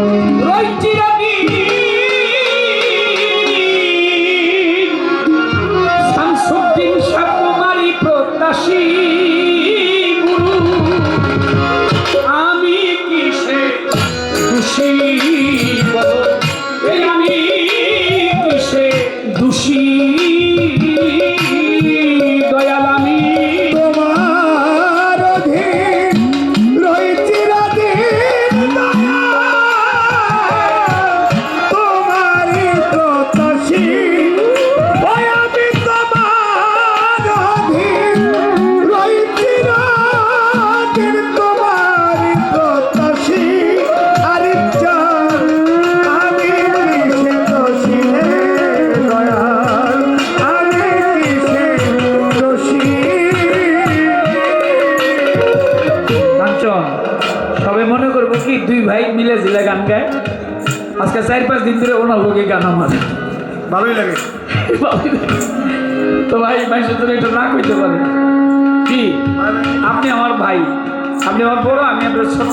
Oi, tira সবাই মনে করব কি দুই ভাই মিলে জিলে গান গায়। আজকে চার পাঁচ দিন ধরে ওনার লোকে গান আমার। ভালোই লাগে। তো ভাই মানুষের জন্য এটা না কইতে পারে। কি? আপনি আমার ভাই আপনি আমার বড় আমি আপনার ছোট।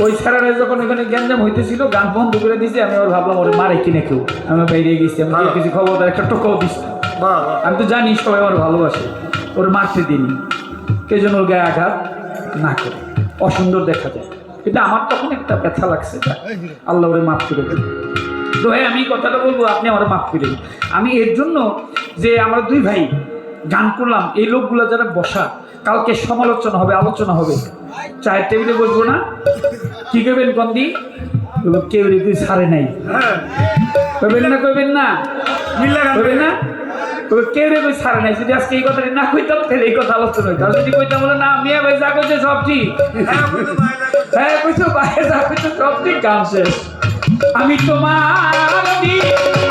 ওই ছাড়ারা যখন এখানে গ্যাঞ্জাম হইতেছিল গান বন্ধ করে দিয়েছে আমি আবার ভাবলাম ওরে মারে কিনে কেউ। আমি বাইরে গেছি আমি। কিছু খবর একটা টোকাও দিচ্ছি আমি তো জানি সবাই আমার ভালোবাসে। ওর মারতে দিনি কে যেন ওর গায়ে আঘাত। না করে। অসুন্দর দেখা যায়। এটা আমার তখন একটা ব্যথা লাগছে। আল্লাহ ওরে মাফ করে দিন। তো ভাই আমি কথাটা বলব আপনি আমার মাফ করে দিন। আমি এর জন্য যে আমরা দুই ভাই গান করলাম এই লোকগুলো যারা বসা কালকে সমালোচনা হবে আলোচনা হবে। চায়ের টেবিলে বসবো না। কি করবেন কন্দি কেউ রেখে ছাড়ে নাই। হ্যাঁ। কইবেন না কইবেন না। মিল্লা না? তবে কেউ রে কই ছাড়ে নাই? যদি আজকে এই কথাটি না কইতাম, তাহলে এই কথা আলোচনা হইতো। যদি কইতাম, বলে, না, মিয়া ভাই যা কইছে সব হ্যাঁ। হ্যাঁ কইছো বাইরে যা কইছো ঠিক। গান শেষ। আমি তোমার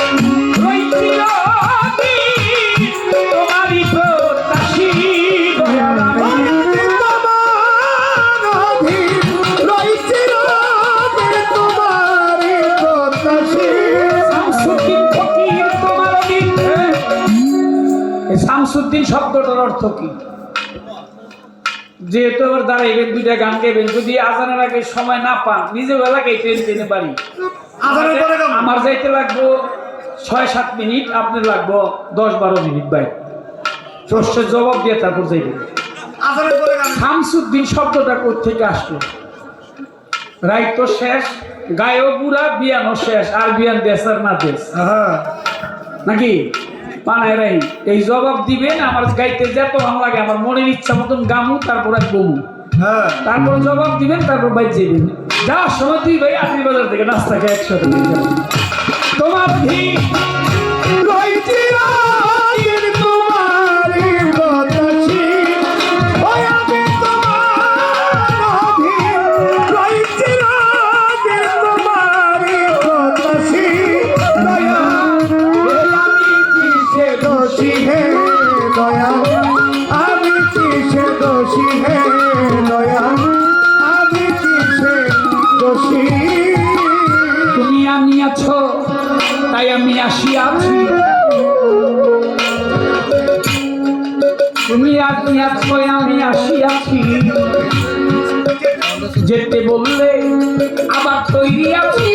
শামসুদ্দিন শব্দটার অর্থ কি? যেহেতু আবার দাঁড়াইবেন দুইটা গান গাইবেন যদি আজানের আগে সময় না পান নিজে এলাকায় ট্রেন টেনে পারি? আমার যাইতে লাগবো ছয় সাত মিনিট আপনার লাগবো দশ বারো মিনিট ভাই। প্রশ্নের জবাব দিয়ে তারপর যাইবেন। শামসুদ্দিন শব্দটা থেকে আসলো? রাইট তো শেষ গায়েও বুড়া বিয়ানো শেষ আর বিয়ান দেশ আর না দেশ। হ্যাঁ। নাকি? পানায় রাই এই জবাব দিবেন আমার গাইতে যত ভালো লাগে আমার মনের ইচ্ছা মতন গামু তারপর এক বমু। হ্যাঁ। তারপর জবাব দিবেন তারপর বাইর যাবেন যা সময় তুই ভাই আপনি বাজার থেকে নাস্তা খেয়ে একসাথে তোমার ঠিক রয়েছি আসিয়াছি তুমি আছো আমি আসিয়াছি। যেতে বললে আবার তৈরি আছি।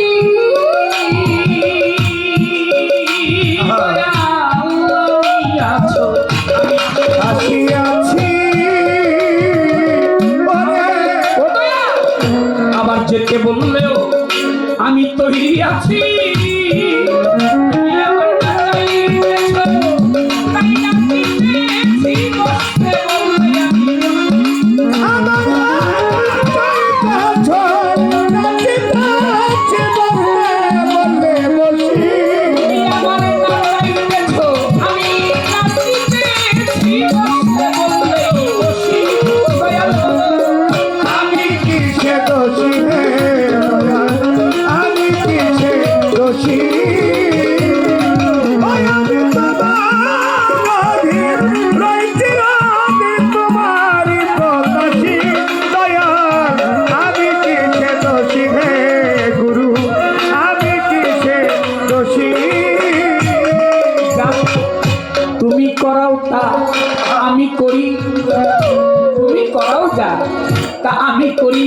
করি।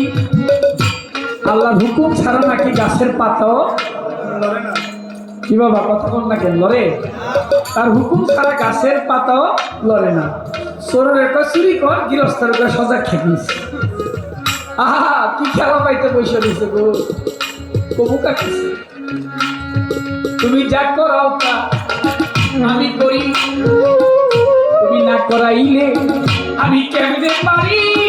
আল্লাহ হুকুম ছাড়া নাকি গাছের পাতাও কি বাবা, কথা বল না কেন? লড়ে? তার হুকুম ছাড়া গাছের পাতাও লড়ে না। সরের একটা চুরি কর। গৃহস্থের একটা সজাগ থাকিস আহা, কি খেলা পাইতে বসে দিছে গো। কবু কাটিস তুমি যা করাও তা আমি করি। তুমি না করাইলে আমি কেমনে পারি?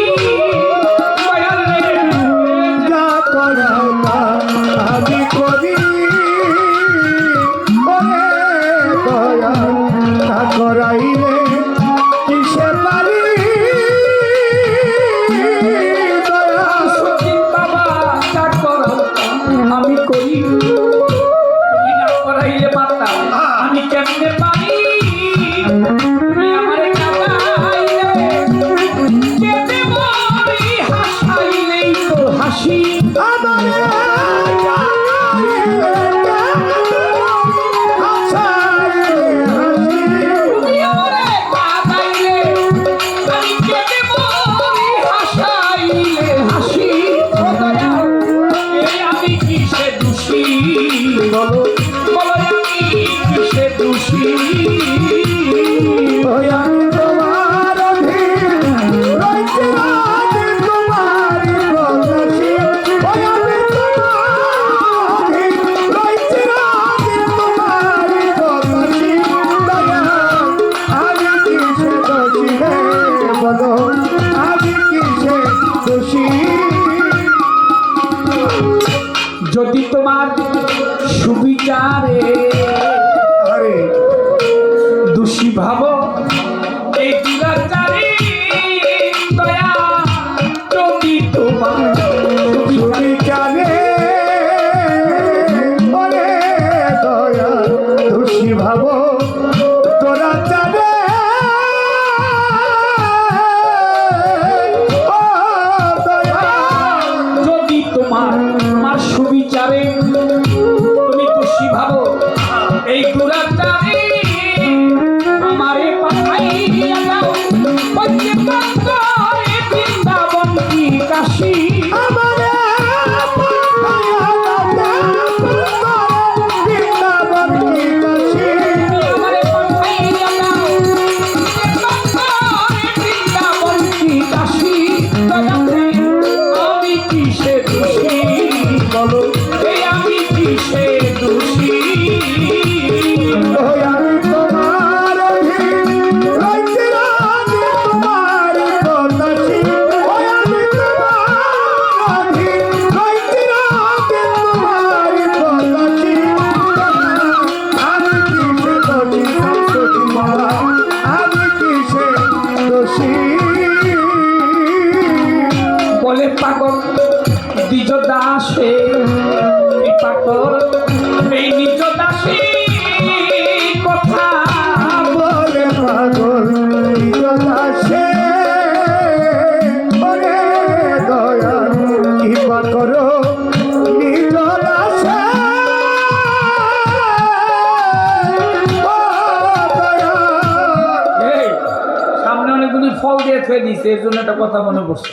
ফল দিয়ে থয়ে দিয়েছে এর জন্য একটা কথা মনে পড়ছে।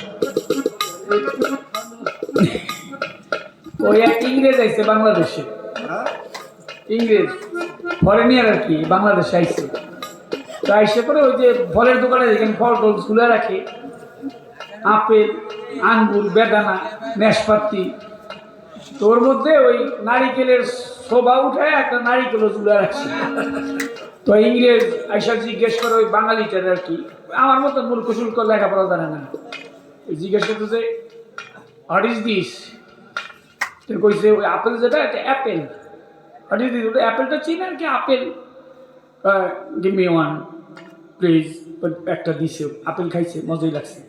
ওই এক ইংরেজ আইছে বাংলাদেশে। ইংরেজ ফরেনিয়ার আর কি, বাংলাদেশে আইছে। তো আইসে করে ওই যে ফলের দোকানে যেখানে ফল টল খুলে রাখে। আপেল, আঙ্গুর, বেদানা নেশপাতি তোর মধ্যে ওই নারিকেলের শোভা উঠে একটা নারিকেলও তুলে রাখছে তো ইংরেজ আইসা জিজ্ঞেস করে ওই বাঙালিটার আর কি। আমার মতো মূর্খ শুল্ক লেখাপড়া জানে না। জিজ্ঞেস করতেছে হোয়াট ইজ দিস কইছে, ওই আপেল যেটা, এটা অ্যাপেল। হোয়াট ইজ দিস অ্যাপেলটা চিনেন কি? Apple? Give me one please একটা দিছে, আপেল খাইছে, মজাই লাগছে।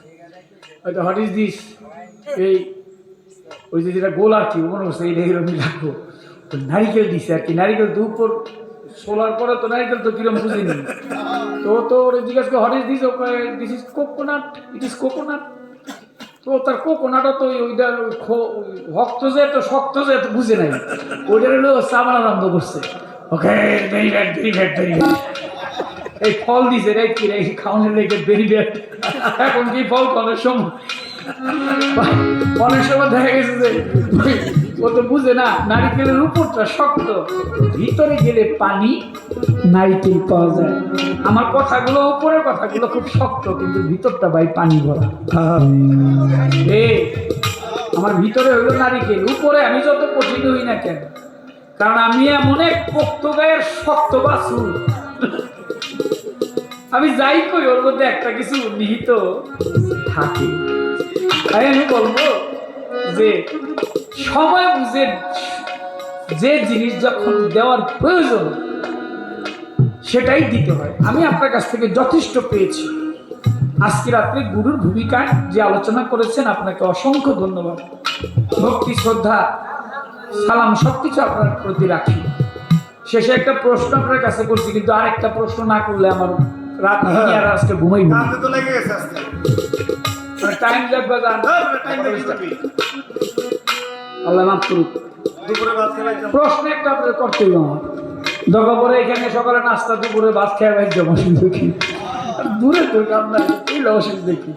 হয়তো হোয়াট ইজ দিস এই, ওই যে যেটা গোল আর কি, মনে করছে এইটা এরকমই লাগবো তো নারিকেল দিছে আর কি, নারিকেল তো উপর সোলার পরে তো নারিকেল তো কিরম বুঝিনি। তো তো ওরে জিজ্ঞাসা করে is this this is coconut, it is coconut. তো তার কোকোনাটও তো ওই- ওইটা ভক্ত যে, তো শক্ত যে, তো বুঝে নাই। ওইটার হলো চাবার আরম্ভ করছে। Okay very bad very bad very এই ফল দিছে রে কি রে খাওয়ানোর লেগে ভেরি ব্যাড এখন কি ফল কমের সময়? অনেক সময় দেখা গেছে যে ও তো বুঝে না নারিকেলের উপরটা শক্ত। ভিতরে গেলে পানি নারিকেল পাওয়া যায়। আমার কথাগুলো উপরের কথাগুলো খুব শক্ত কিন্তু ভিতরটা ভাই পানি ভরা। আমার ভিতরে হইল নারিকেল উপরে আমি যত কঠিন হই না কেন কারণ আমি এমন এক পোক্ত গায়ের শক্ত বাসুর আমি যাই কই ওর মধ্যে একটা কিছু নিহিত থাকে। তাই আমি বলব যে সময় বুঝে যে জিনিস যখন দেওয়ার প্রয়োজন সেটাই দিতে হয়। আমি আপনার কাছ থেকে যথেষ্ট পেয়েছি। আজকে রাত্রে গুরুর ভূমিকায় যে আলোচনা করেছেন আপনাকে অসংখ্য ধন্যবাদ। ভক্তি শ্রদ্ধা সালাম সবকিছু আপনার প্রতি রাখি। শেষে একটা প্রশ্ন আপনার কাছে করছি কিন্তু আর একটা প্রশ্ন না করলে আমার রাত আর আজকে ঘুমাই টাইম লাগবে আল্লাহ মাফ করুক। প্রশ্ন একটা আপনার করতেই আমার দরকার পরে এখানে সকালে নাস্তা, দুপুরে ভাত খেয়ে ভাই জমা দেখি। দূরে তো এই অসুবিধা দেখি।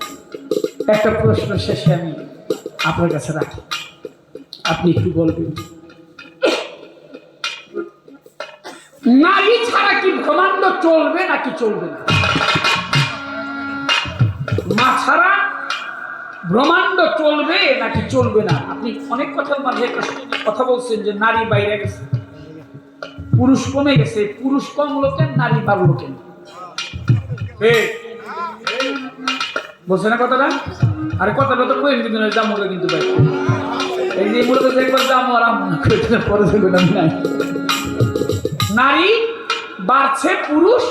একটা প্রশ্ন শেষে আমি আপনার কাছে রাখি। আপনি একটু বলবেন। নারী ছাড়া কি ব্রহ্মাণ্ড চলবে নাকি চলবে না? মা ছাড়া ব্রহ্মাণ্ড চলবে নাকি চলবে না? আপনি অনেক কথার মাঝে একটা কথা বলছেন যে নারী বাইরে গেছে। পুরুষ কমে গেছে, পুরুষ কম লোকের, নারী বাড়লো কেন বলছে না কথাটা? আরে কথাটা তো কই কিন্তু নয় জামুকে কিন্তু ভাই এই যে মূলত একবার জামু আর পরে দেখবেন আমি নাই। নারী বাড়ছে, পুরুষ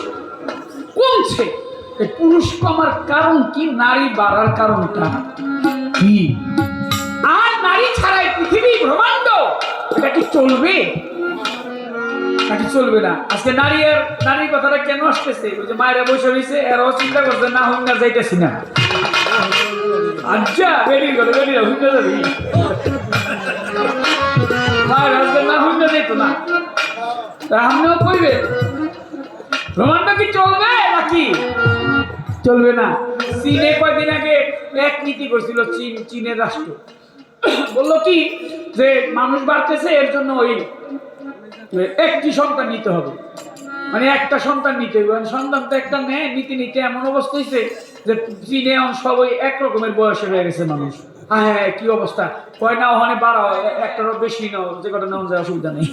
কমছে। পুরুষ কমার কারণ কি? নারী বাড়ার কারণটা। কি? আর নারী ছাড়াই পৃথিবী ব্রহ্মাণ্ড। এটা কি চলবে? নাকি চলবে না? আজকে নারী আর নারীর কথাটা কেন আসতেছে? ওই যে মায়েরা বসে রয়েছে এরাও চিন্তা করছে না না যাইতেছি না। আচ্ছা বেরিয়ে গেল বেরিয়ে হুম যাবি মায়ের আজকে না হুম না যেত না। তা আপনিও কইবে ব্রহ্মাণ্ড কি চলবে নাকি? চলবে না। চীনে কয়দিন আগে এক নীতি করছিল চীন চীনের রাষ্ট্র। বলল কি যে মানুষ বাড়তেছে এর জন্য ওই একটি সন্তান নিতে হবে। মানে একটা সন্তান নিতে হবে। মানে সন্তান তো একটা নেয় নিতে নিতে এমন অবস্থা হয়েছে যে চীনে সবাই এক রকমের বয়সে হয়ে গেছে মানুষ। হ্যাঁ হ্যাঁ হ্যাঁ, কি অবস্থা। কয় না ওখানে বাড়া এ- একটারও বেশি নাও যে কটা নেওয়া যায় অসুবিধা নেই।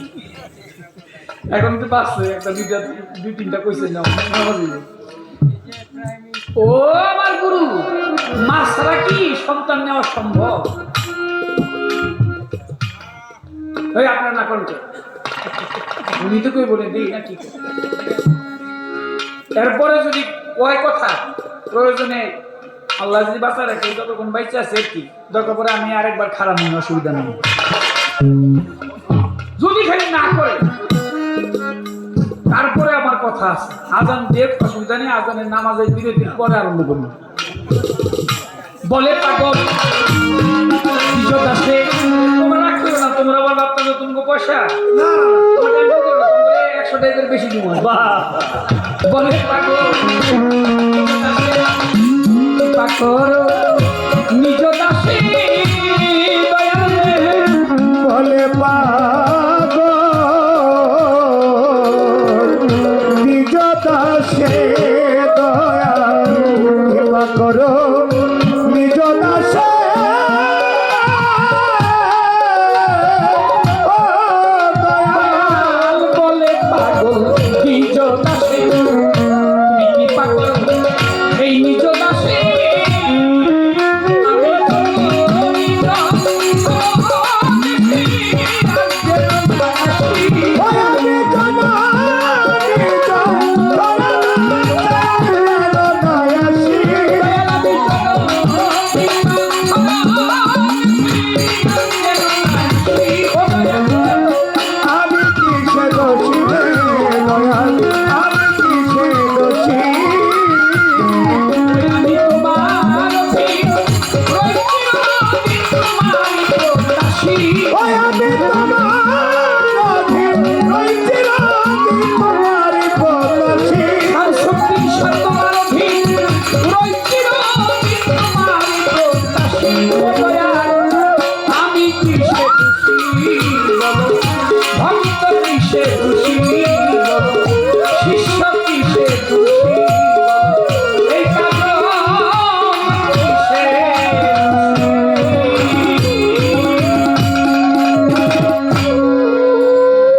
এখন তো বাঁচছে একটা দুইটা, দুই তিনটা কইছে, নাও ও আমার গুরু মা ছাড়া কি সন্তান নেওয়া সম্ভব? ওই আপনার না করেন উনি তো কই বলে দিই না কি? এরপরে যদি কয় কথা, প্রয়োজনে আল্লাহ যদি বাঁচা রাখে যতক্ষণ বাইচে আছে কি, দরকার পরে আমি আরেকবার খারাপ নেই অসুবিধা নেই। যদি খালি না করে কথা আছে। আজান দেব অসুবিধা নেই আজানের নামাজের বিরতির পরে আরম্ভ করব। বলে পাগল। আছে? তোমরা রাখতে না তোমরা আবার ভাবতে যে তুমি পয়সা। না তোমার টেনশন করো না, তোমরা একশো টাকার বেশি দিব। বলে পাগল। ইজ্জত আছে, কৃপা করো নিজ দাসে বলে পা